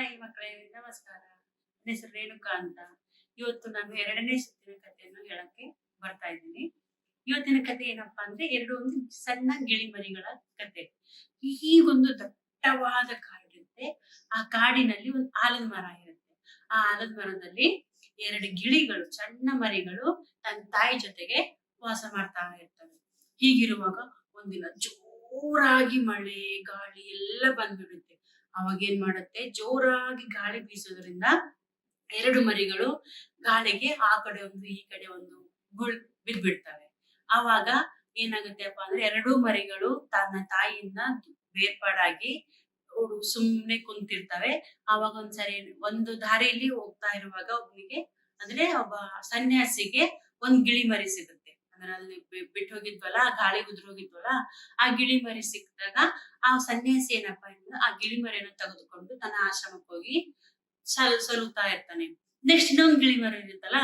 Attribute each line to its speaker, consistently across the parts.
Speaker 1: Hi ಮಕ್ಕಳೇ, ನಮಸ್ಕಾರ. ನನ್ನ ಹೆಸರು ರೇಣುಕಾ ಅಂತ. ಇವತ್ತು ನಾನು ಎರಡನೇ ಸುತ್ತಿನ ಕಥೆಯನ್ನು ಹೇಳಕ್ಕೆ ಬರ್ತಾ ಇದ್ದೀನಿ. ಇವತ್ತಿನ ಕಥೆ ಏನಪ್ಪಾ ಅಂದ್ರೆ ಎರಡು ಒಂದು ಸಣ್ಣ ಗಿಳಿಮರಿಗಳ ಕತೆ ಈಗೊಂದು ದಟ್ಟವಾದ ಕಾಡಿರುತ್ತೆ ಆ ಕಾಡಿನಲ್ಲಿ ಒಂದು ಆಲದ ಮರ ಇರುತ್ತೆ. ಆ ಆಲದ ಮರದಲ್ಲಿ ಎರಡು ಗಿಳಿಗಳು, ಸಣ್ಣ ಮರಿಗಳು ತನ್ನ ತಾಯಿ ಜೊತೆಗೆ ವಾಸ ಮಾಡ್ತಾ ಇರ್ತವೆ. ಹೀಗಿರುವಾಗ ಒಂದಿನ ಜೋರಾಗಿ ಮಳೆ, ಗಾಳಿ ಎಲ್ಲ ಬಂದ್ಬಿಡುತ್ತೆ. ಅವಾಗ ಏನ್ ಮಾಡುತ್ತೆ? ಜೋರಾಗಿ ಗಾಳಿ ಬೀಸೋದ್ರಿಂದ ಎರಡು ಮರಿಗಳು ಗಾಳಿಗೆ ಆ ಕಡೆ ಒಂದು, ಈ ಕಡೆ ಒಂದು ಗುಳ್ ಬಿದ್ಬಿಡ್ತವೆ. ಆವಾಗ ಏನಾಗುತ್ತೆಪ್ಪ ಅಂದ್ರೆ ಎರಡೂ ಮರಿಗಳು ತನ್ನ ತಾಯಿಯಿಂದ ಬೇರ್ಪಾಡಾಗಿ ಸುಮ್ನೆ ಕುಂತಿರ್ತವೆ. ಆವಾಗ ಒಂದ್ಸರಿ ಒಂದು ದಾರಿಯಲ್ಲಿ ಹೋಗ್ತಾ ಇರುವಾಗ ಒಬ್ಬನಿಗೆ ಅಂದ್ರೆ ಒಬ್ಬ ಸನ್ಯಾಸಿಗೆ ಒಂದ್ ಗಿಳಿ ಮರಿ ಸಿಗುತ್ತೆ. ಅಂದ್ರೆ ಅಲ್ಲಿ ಬಿ- ಬಿಟ್ಟು ಹೋಗಿದ್ವಲ್ಲ ಗಾಳಿ ಹೋಗಿದ್ವಲ್ಲ, ಆ ಗಿಳಿ ಮರಿ ಸಿಕ್ಕಿದಾಗ ಆ ಸನ್ಯಾಸಿ ಏನಪ್ಪಾ ಅಂದ್ರೆ ಆ ಗಿಳಿ ಮರಿಯನ್ನು ತೆಗೆದುಕೊಂಡು ತನ್ನ ಆಶ್ರಮಕ್ಕೆ ಹೋಗಿ ಸಲ್ ಇರ್ತಾನೆ. ನೆಕ್ಸ್ಟ್ ಇನ್ನೊಂದು ಗಿಳಿ ಮರಿ ಇರುತ್ತಲ್ಲ,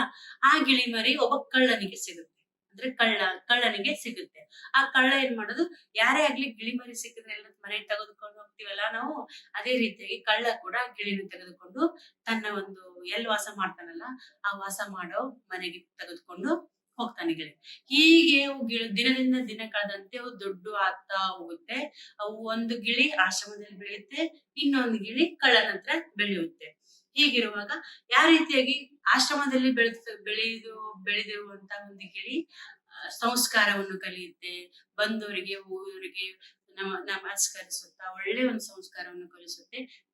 Speaker 1: ಆ ಗಿಳಿ ಮರಿ ಒಬ್ಬ ಕಳ್ಳನಿಗೆ ಸಿಗುತ್ತೆ. ಅಂದ್ರೆ ಕಳ್ಳ, ಕಳ್ಳನಿಗೆ ಸಿಗುತ್ತೆ. ಆ ಕಳ್ಳ ಏನ್ ಮಾಡೋದು, ಯಾರೇ ಆಗ್ಲಿ ಗಿಳಿ ಮರಿ ಸಿಕ್ಕಿದ್ರೆ ಎಲ್ಲ ಮನೆ ತೆಗೆದುಕೊಂಡು ಹೋಗ್ತೀವಲ್ಲ ನಾವು, ಅದೇ ರೀತಿಯಾಗಿ ಕಳ್ಳ ಕೂಡ ಗಿಳಿನ ತೆಗೆದುಕೊಂಡು ತನ್ನ ಒಂದು ಎಲ್ ವಾಸ ಮಾಡ್ತಾನಲ್ಲ, ಆ ವಾಸ ಮಾಡೋ ಮನೆಗೆ ತೆಗೆದುಕೊಂಡು ಹೋಗ್ತಾನೆ ಗಿಳಿ ಹೀಗೆ ದಿನದಿಂದ ದಿನ ಕಳೆದಂತೆ ಅವು ದೊಡ್ಡ ಆಗ್ತಾ ಹೋಗುತ್ತೆ. ಅವು ಒಂದು ಗಿಳಿ ಆಶ್ರಮದಲ್ಲಿ ಬೆಳೆಯುತ್ತೆ, ಇನ್ನೊಂದು ಗಿಳಿ ಕಳ್ಳನ ಹತ್ರ ಬೆಳೆಯುತ್ತೆ. ಹೀಗಿರುವಾಗ ಯಾವ ರೀತಿಯಾಗಿ ಆಶ್ರಮದಲ್ಲಿ ಬೆಳೆದ, ಬೆಳೆದು, ಬೆಳೆದಿರುವಂತ ಒಂದು ಗಿಳಿ ಸಂಸ್ಕಾರವನ್ನು ಕಲಿಯುತ್ತೆ. ಬಂದವರಿಗೆ, ಊರಿಗೆ ನಮ ನಮಸ್ಕರಿಸುತ್ತಾ ಒಳ್ಳೆ ಒಂದು ಸಂಸ್ಕಾರವನ್ನು ಕಲಿಸುತ್ತೆ.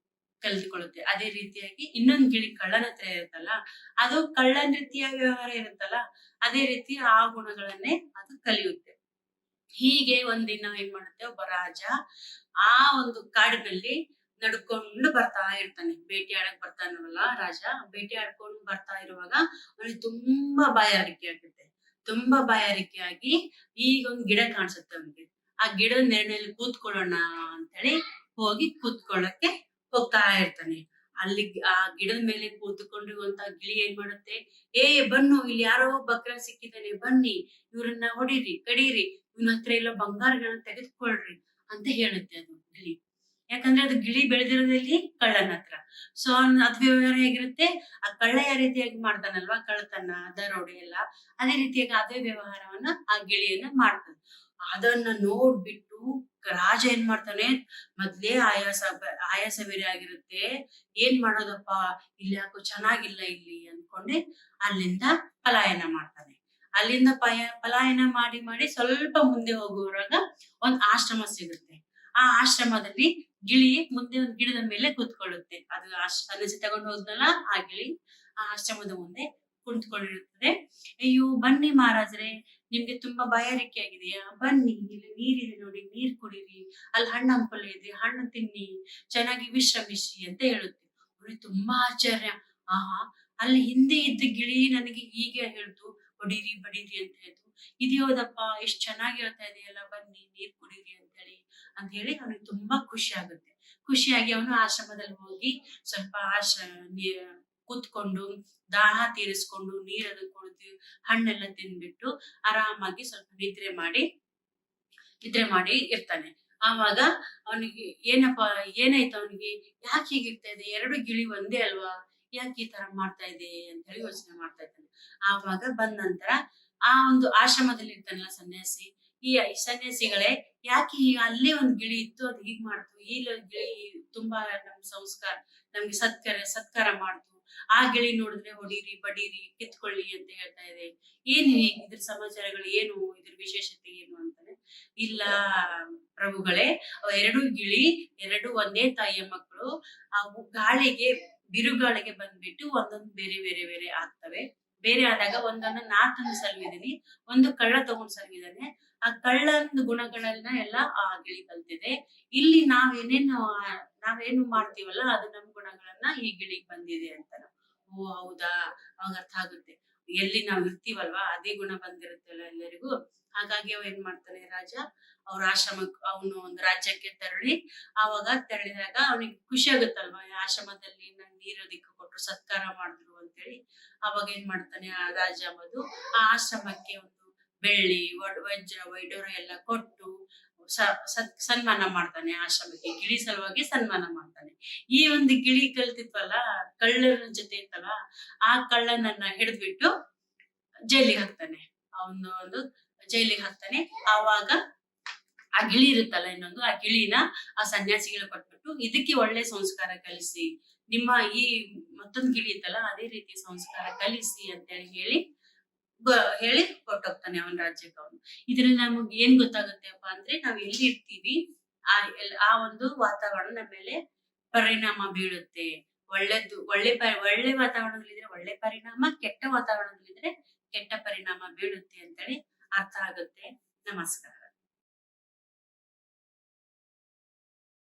Speaker 1: ಕಲಿತುಕೊಳ್ಳುತ್ತೆ. ಅದೇ ರೀತಿಯಾಗಿ ಇನ್ನೊಂದು ಗಿಳಿ ಕಳ್ಳನ ಹತ್ರ ಇರುತ್ತಲ್ಲ, ಅದು ಕಳ್ಳನ ರೀತಿಯ ವ್ಯವಹಾರ ಇರುತ್ತಲ್ಲ, ಅದೇ ರೀತಿ ಆ ಗುಣಗಳನ್ನೇ ಅದು ಕಲಿಯುತ್ತೆ. ಹೀಗೆ ಒಂದಿನ ಏನ್ ಮಾಡುತ್ತೆ, ಒಬ್ಬ ರಾಜ ಆ ಒಂದು ಕಾಡಿನಲ್ಲಿ ನಡ್ಕೊಂಡು ಬರ್ತಾ ಇರ್ತಾನೆ. ಬೇಟೆ ಆಡಕ್ ಬರ್ತಾನವಲ್ಲ ರಾಜ, ಬೇಟೆ ಆಡ್ಕೊಂಡು ಬರ್ತಾ ಇರುವಾಗ ಅವನಿಗೆ ತುಂಬಾ ಬಾಯಾರಿಕೆ ಆಗುತ್ತೆ. ತುಂಬಾ ಬಾಯಾರಿಕೆ ಆಗಿ ಈಗ ಒಂದ್ ಗಿಡ ಕಾಣಿಸುತ್ತೆ ಅವನಿಗೆ. ಆ ಗಿಡದ ನೆರಳಲ್ಲಿ ಕೂತ್ಕೊಳ್ಳೋಣ ಅಂತೇಳಿ ಹೋಗಿ ಕೂತ್ಕೊಳ್ಳಕ್ಕೆ ಹೋಗ್ತಾ ಇರ್ತಾನೆ. ಅಲ್ಲಿ ಆ ಗಿಡದ ಮೇಲೆ ಕೂತುಕೊಂಡಿರುವಂತ ಗಿಳಿ ಏನ್ ಮಾಡುತ್ತೆ? ಏ, ಬನ್ನು, ಇಲ್ಲಿ ಯಾರೋ ಬಕ್ರ ಸಿಕ್ಕಿದ್ದಾನೆ. ಬನ್ನಿ, ಇವ್ರನ್ನ ಹೊಡೀರಿ, ಕಡೀರಿ. ಇವನ ಹತ್ರ ಎಲ್ಲ ಬಂಗಾರಗಳನ್ನ ತೆಗೆದುಕೊಳ್ರಿ ಅಂತ ಹೇಳುತ್ತೆ ಅದು ಗಿಳಿ. ಯಾಕಂದ್ರೆ ಅದು ಗಿಳಿ ಬೆಳೆದಿರೋದಲ್ಲಿ ಕಳ್ಳನ ಹತ್ರ. ಸೊ ಅವ್ನ ವ್ಯವಹಾರ ಹೇಗಿರುತ್ತೆ? ಆ ಕಳ್ಳ ಯಾವ ರೀತಿಯಾಗಿ ಮಾಡ್ತಾನಲ್ವಾ? ಕಳ್ಳತನ, ದರೋಡೆ ಎಲ್ಲ, ಅದೇ ರೀತಿಯಾಗಿ ಅದೇ ವ್ಯವಹಾರವನ್ನ ಆ ಗಿಳಿಯನ್ನ ಮಾಡ್ತಾನೆ. ಅದನ್ನ ನೋಡ್ಬಿಟ್ಟು ರಾಜ ಏನ್ ಮಾಡ್ತಾನೆ? ಮೊದ್ಲೇ ಆಯಾಸ ಆಯಾಸ ಬೇರೆ ಆಗಿರುತ್ತೆ. ಏನ್ ಮಾಡೋದಪ್ಪ? ಇಲ್ಲಿ ಯಾಕೋ ಚೆನ್ನಾಗಿಲ್ಲ ಇಲ್ಲಿ ಅನ್ಕೊಂಡೆ ಅಲ್ಲಿಂದ ಪಲಾಯನ ಮಾಡ್ತಾನೆ. ಅಲ್ಲಿಂದ ಪಯ, ಪಲಾಯನ ಮಾಡಿ ಮಾಡಿ ಸ್ವಲ್ಪ ಮುಂದೆ ಹೋಗುವಾಗ ಒಂದ್ ಆಶ್ರಮ ಸಿಗುತ್ತೆ. ಆ ಆಶ್ರಮದಲ್ಲಿ ಗಿಳಿ ಮುಂದೆ ಒಂದು ಗಿಡದ ಮೇಲೆ ಕೂತ್ಕೊಳ್ಳುತ್ತೆ. ಅದು ಅಲ್ಲಸಿ ತಗೊಂಡು ಹೋದ್ನಲ್ಲ, ಆ ಗಿಳಿ ಆ ಆಶ್ರಮದ ಮುಂದೆ ಕುಂತ್ಕೊಂಡಿರುತ್ತದೆ. ಅಯ್ಯೋ, ಬನ್ನಿ ಮಹಾರಾಜ್ರೆ, ನಿಮ್ಗೆ ತುಂಬಾ ಬಾಯಾರಿಕೆ ಆಗಿದೆಯಾ ಬನ್ನಿ, ಇಲ್ಲಿ ನೀರಿದೆ ನೋಡಿ, ನೀರ್ ಕುಡೀರಿ, ಅಲ್ಲಿ ಹಣ್ಣು ಹಂಪಲೆ ಇದೆ, ಹಣ್ಣು ತಿನ್ನಿ, ಚೆನ್ನಾಗಿ ವಿಶ್ರಮಿಸಿ ಅಂತ ಹೇಳುತ್ತೆ. ಅವ್ರಿಗೆ ತುಂಬಾ ಆಶ್ಚರ್ಯ. ಆಹಾ, ಅಲ್ಲಿ ಹಿಂದೆ ಇದ್ದ ಗಿಳಿ ನನಗೆ ಹೀಗೆ ಹೇಳ್ತು ಹೊಡೀರಿ, ಬಡೀರಿ ಅಂತ ಹೇಳ್ತು ಇದ್ಯೋದಪ್ಪ ಎಷ್ಟ್ ಚೆನ್ನಾಗಿ ಹೇಳ್ತಾ ಇದೆಯಲ್ಲ, ಬನ್ನಿ, ನೀರ್ ಕುಡೀರಿ ಅಂತ. ಅಂತ ಹೇಳಿ ಅವನಿಗೆ ತುಂಬಾ ಖುಷಿ ಆಗುತ್ತೆ. ಖುಷಿಯಾಗಿ ಅವನು ಆಶ್ರಮದಲ್ಲಿ ಹೋಗಿ ಸ್ವಲ್ಪ ಆಶ್ರ ನೀ- ಕೂತ್ಕೊಂಡು ದಾಹ ತೀರಿಸ್ಕೊಂಡು ನೀರನ್ನು ಕುಡಿದು ಹಣ್ಣೆಲ್ಲ ತಿನ್ಬಿಟ್ಟು ಆರಾಮಾಗಿ ಸ್ವಲ್ಪ ನಿದ್ರೆ ಮಾಡಿ ನಿದ್ರೆ ಮಾಡಿ ಇರ್ತಾನೆ. ಆವಾಗ ಅವನಿಗೆ ಏನಪ್ಪ, ಏನಾಯ್ತು ಅವನಿಗೆ? ಯಾಕೆ ಹೀಗಿರ್ತಾ ಇದೆ? ಎರಡು ಗಿಳಿ ಒಂದೇ ಅಲ್ವಾ? ಯಾಕೆ ಈ ತರ ಮಾಡ್ತಾ ಇದೆ ಅಂತ ಹೇಳಿ ಯೋಚನೆ ಮಾಡ್ತಾ ಇದ್ದಾನೆ ಆವಾಗ ಬಂದ ನಂತರ ಆ ಒಂದು ಆಶ್ರಮದಲ್ಲಿ ಇರ್ತಾನಲ್ಲ ಸನ್ಯಾಸಿ ಈ ಸನ್ಯಾಸಿಗಳೇ ಯಾಕೆ ಈಗ ಅಲ್ಲೇ ಒಂದು ಗಿಳಿ ಇತ್ತು, ಅದು ಹೀಗ್ ಮಾಡ್ತು? ಈ ಗಿಳಿ ತುಂಬಾ ನಮ್ ಸಂಸ್ಕಾರ, ನಮ್ಗೆ ಸತ್ಕಾರ ಸತ್ಕಾರ ಮಾಡ್ತು. ಆ ಗಿಳಿ ನೋಡಿದ್ರೆ ಹೊಡೀರಿ, ಬಡೀರಿ, ಕಿತ್ಕೊಳ್ಳಿ ಅಂತ ಹೇಳ್ತಾ ಇದೆ. ಏನ್ ಇದ್ರ ಸಮಾಚಾರಗಳು, ಏನು ಇದ್ರ ವಿಶೇಷತೆ ಏನು ಅಂತಾನೆ? ಇಲ್ಲ ಪ್ರಭುಗಳೇ, ಎರಡು ಗಿಳಿ, ಎರಡು ಒಂದೇ ತಾಯಿಯ ಮಕ್ಕಳು, ಅವು ಗಾಳಿಗೆ, ಬಿರುಗಾಳಿಗೆ ಬಂದ್ಬಿಟ್ಟು ಒಂದೊಂದು ಬೇರೆ ಬೇರೆ ಬೇರೆ ಆಗ್ತವೆ. ಬೇರೆ ಆದಾಗ ಒಂದನ್ನ ನಾ ತಂದು ಸಲ್ವಿದ್ದೀನಿ, ಒಂದು ಕಳ್ಳ ತಗೊಂಡ್ ಸಲ್ವಿದ್ದಾನೆ. ಆ ಕಳ್ಳನ ಗುಣಗಳನ್ನ ಎಲ್ಲ ಆ ಗಿಳಿ ಕಲ್ತಿದೆ. ಇಲ್ಲಿ ನಾವೇನೇನು ನಾವೇನು ಮಾಡ್ತೀವಲ್ಲ ಅದು ನಮ್ ಗುಣಗಳನ್ನ ಈ ಗಿಳಿಗ್ ಬಂದಿದೆ ಅಂತ ಓ, ಹೌದಾ? ಅವಾಗ ಅರ್ಥ ಆಗುತ್ತೆ. ಎಲ್ಲಿ ನಾವ್ ಇರ್ತೀವಲ್ವಾ, ಅದೇ ಗುಣ ಬಂದಿರುತ್ತಲ್ಲ ಎಲ್ಲರಿಗೂ. ಹಾಗಾಗಿ ಅವ ಏನ್ ಮಾಡ್ತಾನೆ ರಾಜ, ಅವ್ರ ಆಶ್ರಮಕ್ ಅವನು ಒಂದು ರಾಜ್ಯಕ್ಕೆ ತೆರಳಿ, ಆವಾಗ ತೆರಳಿದಾಗ ಅವನಿಗೆ ಖುಷಿ ಆಗುತ್ತಲ್ವಾ ಆಶ್ರಮದಲ್ಲಿ ನನ್ ನೀರು ದಿಕ್ಕು ಕೊಟ್ರು, ಸತ್ಕಾರ ಮಾಡಿದ್ರು ಅಂತೇಳಿ. ಅವಾಗ ಏನ್ ಮಾಡ್ತಾನೆ ಆ ರಾಜ ಮಧು, ಆ ಆಶ್ರಮಕ್ಕೆ ಒಂದು ಬೆಳ್ಳಿ ವಜ್ರ ವೈಡೂರ ಎಲ್ಲ ಕೊಟ್ಟು ಸನ್ಮಾನ ಮಾಡ್ತಾನೆ ಆಶ್ರಮಕ್ಕೆ ಗಿಳಿ ಸಲುವಾಗಿ ಸನ್ಮಾನ ಮಾಡ್ತಾನೆ. ಈ ಒಂದು ಗಿಳಿ ಕಲ್ತಿತ್ವಲ್ಲ ಕಳ್ಳರ ಜೊತೆ ಇತ್ತಲ್ಲ ಆ ಕಳ್ಳನನ್ನ ಹಿಡಿದ್ಬಿಟ್ಟು ಜೈಲಿಗೆ ಹಾಕ್ತಾನೆ. ಅವನು ಒಂದು ಜೈಲಿಗೆ ಹಾಕ್ತಾನೆ. ಆವಾಗ ಆ ಗಿಳಿ ಇರುತ್ತಲ್ಲ ಇನ್ನೊಂದು ಆ ಗಿಳಿನ ಆ ಸನ್ಯಾಸಿಗಳು ಕೊಟ್ಬಿಟ್ಟು ಇದಕ್ಕೆ ಒಳ್ಳೆ ಸಂಸ್ಕಾರ ಕಲಿಸಿ ನಿಮ್ಮ ಈ ಮತ್ತೊಂದು ಗಿಳಿ ಇತ್ತಲ್ಲ ಅದೇ ರೀತಿ ಸಂಸ್ಕಾರ ಕಲಿಸಿ ಅಂತೇಳಿ ಹೇಳಿ ಹೇಳಿ ಕೊಟ್ಟೋಗ್ತಾನೆ ಅವನ ರಾಜ್ಯಕ್ಕೆ ಅವನು. ಇದರಿಂದ ನಮಗೆ ಏನ್ ಗೊತ್ತಾಗುತ್ತೆಪ್ಪ ಅಂದ್ರೆ ನಾವ್ ಎಲ್ಲಿ ಇರ್ತೀವಿ, ಆ ಆ ಒಂದು ವಾತಾವರಣ ನಮ್ಮ ಮೇಲೆ ಪರಿಣಾಮ ಬೀಳುತ್ತೆ ಒಳ್ಳೆದು, ಒಳ್ಳೆ ಒಳ್ಳೆ ವಾತಾವರಣದಲ್ಲಿದ್ರೆ ಒಳ್ಳೆ ಪರಿಣಾಮ, ಕೆಟ್ಟ ವಾತಾವರಣದಲ್ಲಿದ್ರೆ ಕೆಟ್ಟ ಪರಿಣಾಮ ಬೀಳುತ್ತೆ ಅಂತೇಳಿ ಅರ್ಥ ಆಗುತ್ತೆ. ನಮಸ್ಕಾರ.